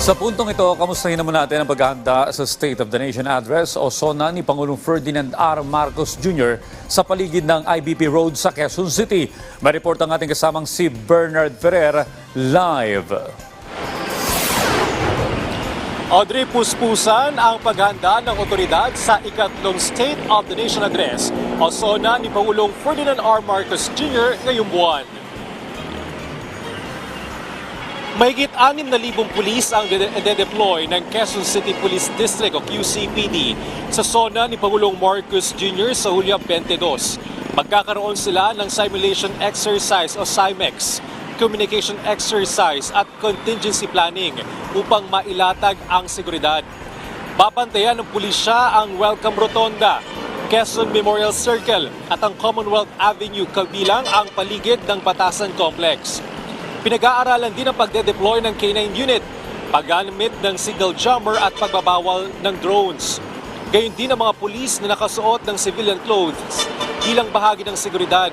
Sa puntong ito, kamustahin naman natin ang paghahanda sa State of the Nation Address o SONA ni Pangulong Ferdinand R. Marcos Jr. sa paligid ng IBP Road sa Quezon City. May report ang ating kasamang si Bernard Ferrer live. Audrey, puspusan ang paghanda ng otoridad sa ikatlong State of the Nation Address o SONA ni Pangulong Ferdinand R. Marcos Jr. ngayong buwan. Mahigit 6,000 pulis ang de-deploy ng Quezon City Police District o QCPD sa SONA ni Pangulong Marcos Jr. sa Hulyo 22. Magkakaroon sila ng simulation exercise o SIMEX, communication exercise at contingency planning upang mailatag ang seguridad. Babantayan ng pulisya ang Welcome Rotonda, Quezon Memorial Circle at ang Commonwealth Avenue kabilang ang paligid ng Batasan Complex. Pinag-aaralan din ang pagde-deploy ng K-9 unit, paggamit ng signal jammer at pagbabawal ng drones. Gayun din ang mga pulis na nakasuot ng civilian clothes bilang bahagi ng seguridad.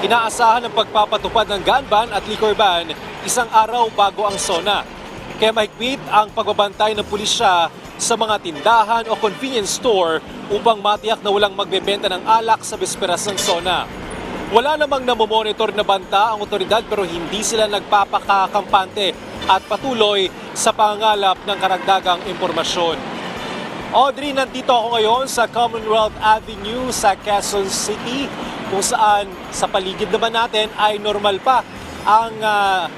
Inaasahan ang pagpapatupad ng gun ban at liquor ban isang araw bago ang SONA. Kaya mahigpit ang pagbabantay ng pulisya sa mga tindahan o convenience store upang matiyak na walang magbebenta ng alak sa bisperas ng SONA. Wala namang namomonitor na banta ang otoridad pero hindi sila nagpapakakampante at patuloy sa pangangalap ng karagdagang impormasyon. Audrey, nandito ako ngayon sa Commonwealth Avenue sa Quezon City kung saan sa paligid naman natin ay normal pa ang ah,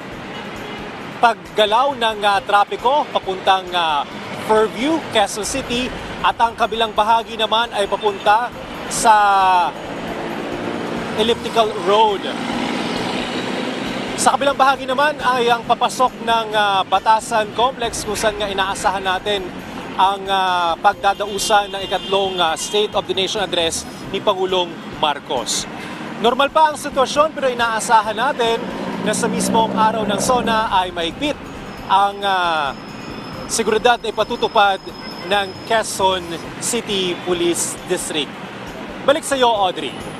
paggalaw ng ah, trapiko papuntang ah, Fairview, Quezon City at ang kabilang bahagi naman ay papunta sa elliptical road. Sa kabilang bahagi naman ay ang papasok ng ah, Batasan Complex kung saan nga inaasahan natin ang ah, pagdadausan ng ikatlong ah, State of the Nation Address ni Pangulong Marcos. Normal pa ang sitwasyon pero inaasahan natin na sa mismong araw ng SONA ay mahigpit ang ah, seguridad ay patutupad ng Quezon City Police District. Balik sa iyo, Audrey.